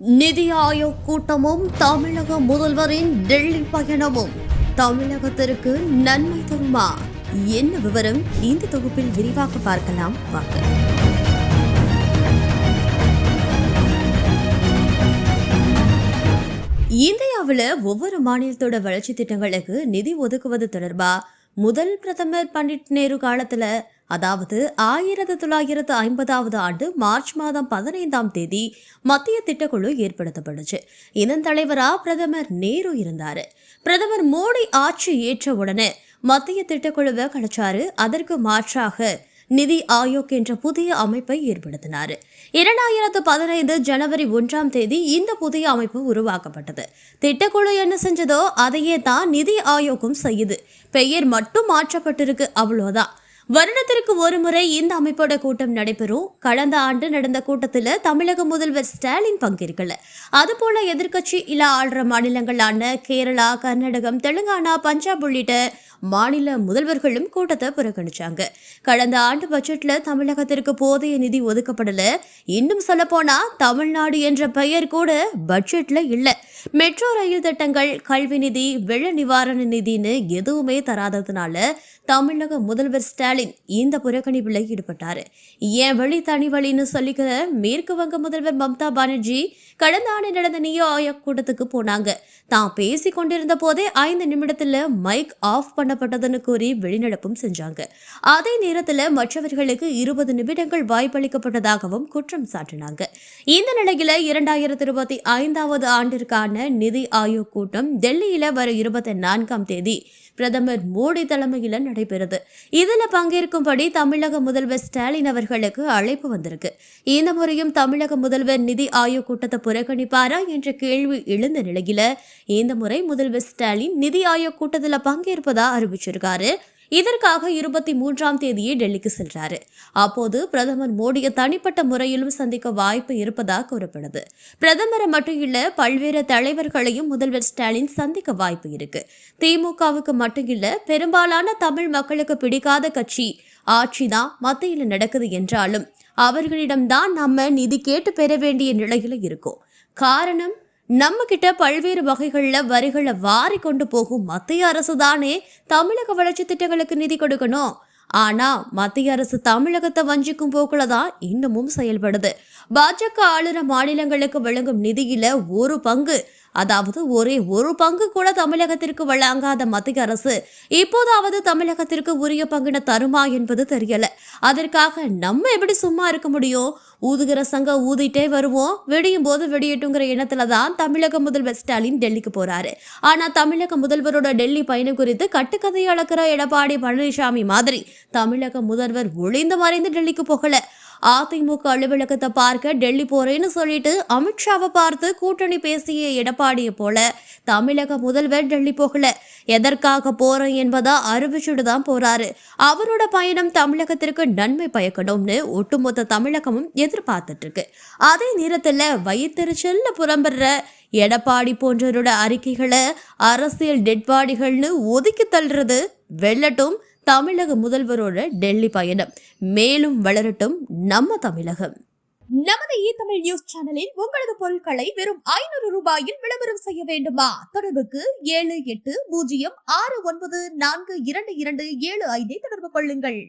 நிதி ஆயோக் கூட்டமும் தமிழக முதல்வரின் டெல்லி பயணமும். தமிழகத்திற்கு நன்மை தருமா? என்ன விவரம்? இந்த தொகுப்பில் விரிவாக பார்க்கலாம். வாங்க. இந்தியாவில் ஒவ்வொரு மாநிலத்தோட வளர்ச்சி திட்டங்களுக்கு நிதி ஒதுக்குவது தொடர்பா? முதல் பிரதமர் பண்டிட் நேரு காலத்துல அதாவது ஆயிரத்தி தொள்ளாயிரத்து ஐம்பதாவது ஆண்டு மார்ச் மாதம் பதினைந்தாம் தேதி மத்திய திட்டக்குழு ஏற்படுத்தப்பட்டுச்சு. இதன் தலைவரா பிரதமர் நேரு இருந்தாரு. பிரதமர் மோடி ஆட்சி ஏற்ற உடனே மத்திய திட்டக்குழுவை கிடைச்சாரு அதற்கு மாற்றாக நிதி ஆயோக் என்ற புதிய அமைப்பை ஏற்படுத்தினார். இரண்டாயிரத்து பதினைந்து ஜனவரி ஒன்றாம் தேதி இந்த புதிய அமைப்பு உருவாக்கப்பட்டது. திட்டக்குழு என்ன செஞ்சதோ அதையே தான் நிதி ஆயோக்கும் செய்யுது. பெயர் மட்டும் மாற்றப்பட்டிருக்கு அவ்வளோதான். வருடத்திற்கு ஒரு முறை இந்த அமைப்போட கூட்டம் நடைபெறும். கடந்த ஆண்டு நடந்த கூட்டத்தில் தமிழக முதல்வர் ஸ்டாலின் பங்கேற்கல. அதுபோல எதிர்க்கட்சி இல ஆள்ற மாநிலங்களான கேரளா கர்நாடகம் தெலுங்கானா பஞ்சாப் உள்ளிட்ட மாநில முதல்வர்களும் கூட்டத்தை புறக்கணிச்சாங்க. கடந்த ஆண்டு பட்ஜெட்ல தமிழகத்திற்கு போதிய நிதி ஒதுக்கப்படல. இன்னும் சொல்ல போனா தமிழ்நாடு என்ற பெயர் கூட பட்ஜெட்ல இல்ல. மெட்ரோ ரயில் திட்டங்கள் கல்வி நிதி வெள்ள நிவாரண நிதின்னு எதுவுமே தராததுனால தமிழக முதல்வர் ஸ்டாலின் இந்த புறக்கணிப்பில் ஈடுபட்டாரு. ஏன் வழி தனி வழின்னு சொல்லிக்கிற மேற்கு வங்க முதல்வர் மம்தா பானர்ஜி கடந்த ஆண்டு நடந்த நியோ ஆயோக் கூட்டத்துக்கு போனாங்க. தான் பேசி கொண்டிருந்த போதே ஐந்து நிமிடத்துல மைக் ஆஃப் பண்ணப்பட்டதுன்னு கூறி வெளிநடப்பும் செஞ்சாங்க. அதே நேரத்தில் மற்றவர்களுக்கு இருபது நிமிடங்கள் வாய்ப்பளிக்கப்பட்டதாகவும் குற்றம் சாட்டினாங்க. இந்த நிலையில இரண்டாயிரத்தி இருபத்தி ஐந்தாவது ஆண்டிற்கான நிதி ஆயோக் கூட்டம் டெல்லியில வர இருபத்தி நான்காம் தேதி பிரதமர் மோடி தலைமையில் நடைபெறுது. இதில் பங்கேற்கும்படி தமிழக முதல்வர் ஸ்டாலின் அவர்களுக்கு அழைப்பு வந்திருக்கு. இந்த முறையும் தமிழக முதல்வர் நிதி ஆயோக் கூட்டத்தை புறக்கணிப்பாரா என்ற கேள்வி எழுந்த நிலையில இந்த முறை முதல்வர் ஸ்டாலின் நிதி ஆயோக் கூட்டத்தில் பங்கேற்பதா அறிவிச்சிருக்காரு. இதற்காக இருபத்தி மூன்றாம் தேதியே டெல்லிக்கு செல்றாரு. அப்போது பிரதமர் மோடியை தனிப்பட்ட முறையிலும் சந்திக்க வாய்ப்பு இருப்பதாக கூறப்படுது. பிரதமரை மட்டும் இல்ல பல்வேறு தலைவர்களையும் முதல்வர் ஸ்டாலின் சந்திக்க வாய்ப்பு இருக்கு. திமுகவுக்கு மட்டும் இல்ல பெரும்பாலான தமிழ் மக்களுக்கு பிடிக்காத கட்சி ஆட்சிதான் மத்தியில் நடக்குது என்றாலும் அவர்களிடம்தான் நம்ம நிதி கேட்டு பெற வேண்டிய நிலையில இருக்கோம். காரணம் நம்ம கிட்ட பல்வேறு வகைகளில் வரிகளை வாரி கொண்டு போகும் மத்திய அரசு தானே தமிழக வளர்ச்சி திட்டங்களுக்கு நிதி கொடுக்கணும். ஆனா மத்திய அரசு தமிழகத்தை வஞ்சிக்கும் போக்குல தான் இன்னமும் செயல்படுது. பாஜக ஆளுற மாநிலங்களுக்கு வழங்கும் நிதியில ஒரு பங்கு அதாவது ஒரே ஒரு பங்கு கூட தமிழகத்திற்கு வழங்காத மத்திய அரசு இப்போதாவது தமிழகத்திற்கு உரிய பங்கின தருமா என்பது தெரியல. அதற்காக நம்ம எப்படி சும்மா இருக்க முடியும்? ஊதுகிற சங்க ஊதிட்டே வருவோம். வெடியும் போது வெடியட்டுங்கிற எண்ணத்துல தான் தமிழக முதல்வர் ஸ்டாலின் டெல்லிக்கு போறாரு. ஆனா தமிழக முதல்வரோட டெல்லி பயணம் குறித்து கட்டுக்கதை அளக்கிற எடப்பாடி பழனிசாமி மாதிரி தமிழக முதல்வர் ஒளிந்து மறைந்து டெல்லிக்கு போகல. அதிமுக அலுவலகத்தை பார்க்க டெல்லி போறேன்னு சொல்லிட்டு அமித்ஷாவை பார்த்து கூட்டணி பேசிய எடப்பாடியை போல தமிழக முதல்வர் டெல்லி போகல. எதற்காக போறேன் என்பதா அறிவிச்சுட்டு தான் போறாரு. அவரோட பயணம் தமிழகத்திற்கு நன்மை பயக்கணும்னு ஒட்டுமொத்த தமிழகமும் எதிர்பார்த்துட்டு இருக்கு. அதே நேரத்தில் வயிற்றுச்சல்ல புறம்புற எடப்பாடி போன்றவரோட அறிக்கைகளை அரசியல் டெட்பாடிகள்னு ஒதுக்கி தள்ளுறது வெள்ளட்டும் தமிழக முதல்வரோட டெல்லி பயணம். மேலும் வளரட்டும் நம்ம தமிழகம். நமது இ தமிழ் நியூஸ் சேனலில் உங்களது பொருட்களை வெறும் ஐநூறு ரூபாயில் விளம்பரம் செய்ய வேண்டுமா? தொடர்புக்கு ஏழு எட்டு பூஜ்ஜியம் ஆறு ஒன்பது நான்கு இரண்டு இரண்டு ஏழு ஐந்தை தொடர்பு கொள்ளுங்கள்.